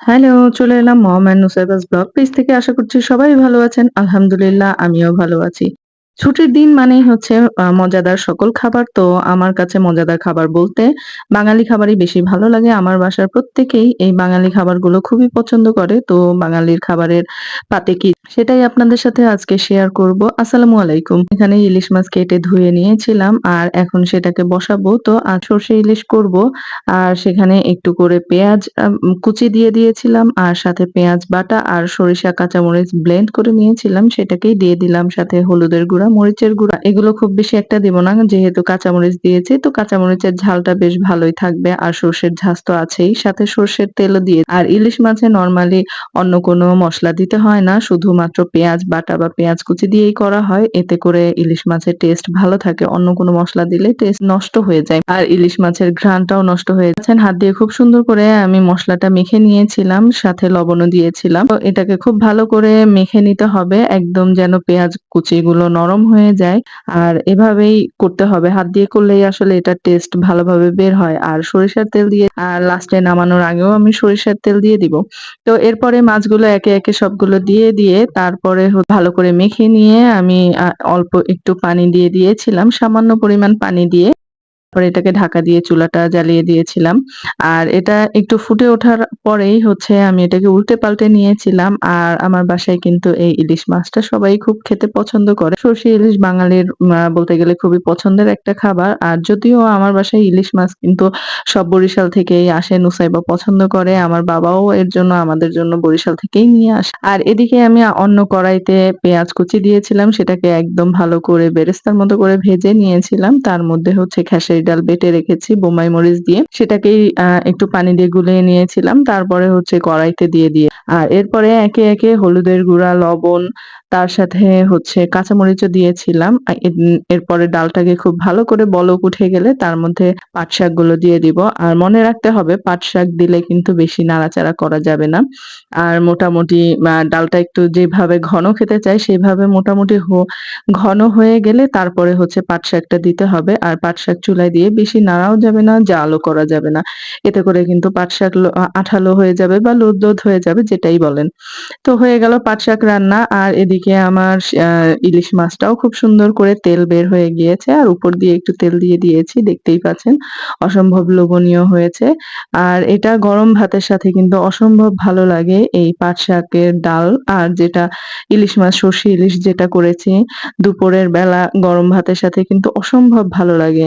Hello, চলে এলাম মম নুসাইবাস blog page থেকে। আশা করছি সবাই ভালো আছেন। আলহামদুলিল্লাহ আমিও ভালো আছি। ছুটির দিন মানেই হচ্ছে মজাদার সকল খাবার। তো আমার কাছে মজাদার খাবার বলতে বাঙালি খাবারই বেশি ভালো লাগে। আমার বাসার প্রত্যেকেই এই বাঙালি খাবারগুলো খুবই পছন্দ করে। তো বাঙালির খাবারের পাতে কি সেটাই আপনাদের সাথে আজকে শেয়ার করব। আসসালামু আলাইকুম। এখানে ইলিশ মাছ কেটে ধুয়ে নিয়েছিলাম আর এখন সেটাকে বসাবো। তো আর সর্ষে ইলিশ করব। আর সেখানে একটু করে পেঁয়াজ কুচি দিয়ে দিয়েছিলাম আর সাথে পেঁয়াজ বাটা আর সরিষা কাঁচামরিচ ব্লেন্ড করে নিয়েছিলাম সেটাকেই দিয়ে দিলাম সাথে হলুদের গুঁড়া, মরিচের গুঁড়া, এগুলো খুব বেশি একটা দিব না। যেহেতু কাঁচামরিচ দিয়েছি, তো কাঁচামরিচের ঝালটা বেশ ভালোই থাকবে আর সর্ষের ঝাঁজ তো আছেই। সাথে সর্ষের তেলও দিয়ে আর ইলিশ মাছে নরমালি অন্য কোনো মশলা দিতে হয় না, শুধুমাত্র পেঁয়াজ, বাটা বা পেঁয়াজ কুচি দিয়েই করা হয়। এতে করে ইলিশ মাছের টেস্ট ভালো থাকে, অন্য কোনো মশলা দিলে টেস্ট নষ্ট হয়ে যায়। আর ইলিশ মাছের ঘ্রাণটাও নষ্ট হয়ে যাচ্ছে। হাত দিয়ে খুব সুন্দর করে আমি মশলাটা মেখে নিয়েছিলাম, সাথে লবণও দিয়েছিলাম। তো এটাকে খুব ভালো করে মেখে নিতে হবে, একদম যেন পেঁয়াজ কুচিগুলো নরম হয়ে যায়, আর এভাবেই করতে হবে। হাত দিয়ে করলেই আসলে এটা টেস্ট ভালোভাবে বের হয়। আর সরিষার তেল দিয়ে, আর লাস্টে নামানোর আগেও আমি সরিষার তেল দিয়ে দিব। তো এরপরে মাছগুলো একে একে সবগুলো দিয়ে দিয়ে তারপরে ভালো করে মেখে নিয়ে আমি অল্প একটু পানি দিয়ে দিয়েছিলাম। সামান্য পরিমাণ পানি দিয়ে তারপরে এটাকে ঢাকা দিয়ে চুলাটা জ্বালিয়ে দিয়েছিলাম। আর এটা একটু ফুটে ওঠার পরেই হচ্ছে আমি এটাকে উল্টে পাল্টে নিয়েছিলাম। আর আমার বাসায় কিন্তু এই ইলিশ মাছটা সবাই খুব খেতে পছন্দ করে। সর্ষে ইলিশ বাঙালির বলতে গেলে খুবই পছন্দের একটা খাবার। আর যদিও আমার বাসায় ইলিশ মাছ কিন্তু সব বরিশাল থেকেই আসে। নুসাইবা পছন্দ করে। আমার বাবাও এর জন্য, আমাদের জন্য বরিশাল থেকেই নিয়ে আসে। আর এদিকে আমি অন্য কড়াইতে পেঁয়াজ কুচি দিয়েছিলাম। সেটাকে একদম ভালো করে বেরেস্তার মতো করে ভেজে নিয়েছিলাম। তার মধ্যে হচ্ছে খেসারি ডাল বেটে রেখেছি বোম্বাই মরিচ দিয়ে। সেটাকেই একটু পানি দিয়ে গুলিয়ে নিয়েছিলাম। তারপরে হচ্ছে কড়াইতে দিয়ে দিয়ে। আর এরপরে একে একে হলুদের গুঁড়া, লবণ, তার সাথে হচ্ছে কাঁচামরিচও দিয়েছিলাম। এরপরে ডালটাকে খুব ভালো করে বলক উঠে গেলে তার মধ্যে পাট শাকগুলো দিয়ে দিব। আর মনে রাখতে হবে পাট শাক দিলে কিন্তু বেশি নাড়াচাড়া করা যাবে না। আর মোটামুটি ডালটা একটু যেভাবে ঘন খেতে চাই, সেভাবে মোটামুটি ঘন হয়ে গেলে তারপরে হচ্ছে পাট শাকটা দিতে হবে। আর পাট শাক চুলায় দিয়ে বেশি নাড়াও যাবে না, জালও করা যাবে না। এতে করে কিন্তু পাট শাক আঠালো হয়ে যাবে বা লোদ হয়ে যাবে, যেটাই বলেন। তো হয়ে গেল পাট শাক রান্না, আর এদিকে আমার ইলিশ মাছটাও খুব সুন্দর করে তেল বের হয়ে গিয়েছে, আর উপর দিয়ে একটু তেল দিয়ে দিয়েছি, দেখতেই পাচ্ছেন, অসম্ভব লোভনীয় হয়েছে। আর এটা গরম ভাতের সাথে কিন্তু অসম্ভব ভালো লাগে এই পাট শাকের ডাল, আর যেটা ইলিশ মাছ, সর্ষে ইলিশ যেটা করেছি, দুপুরের বেলা গরম ভাতের সাথে কিন্তু অসম্ভব ভালো লাগে।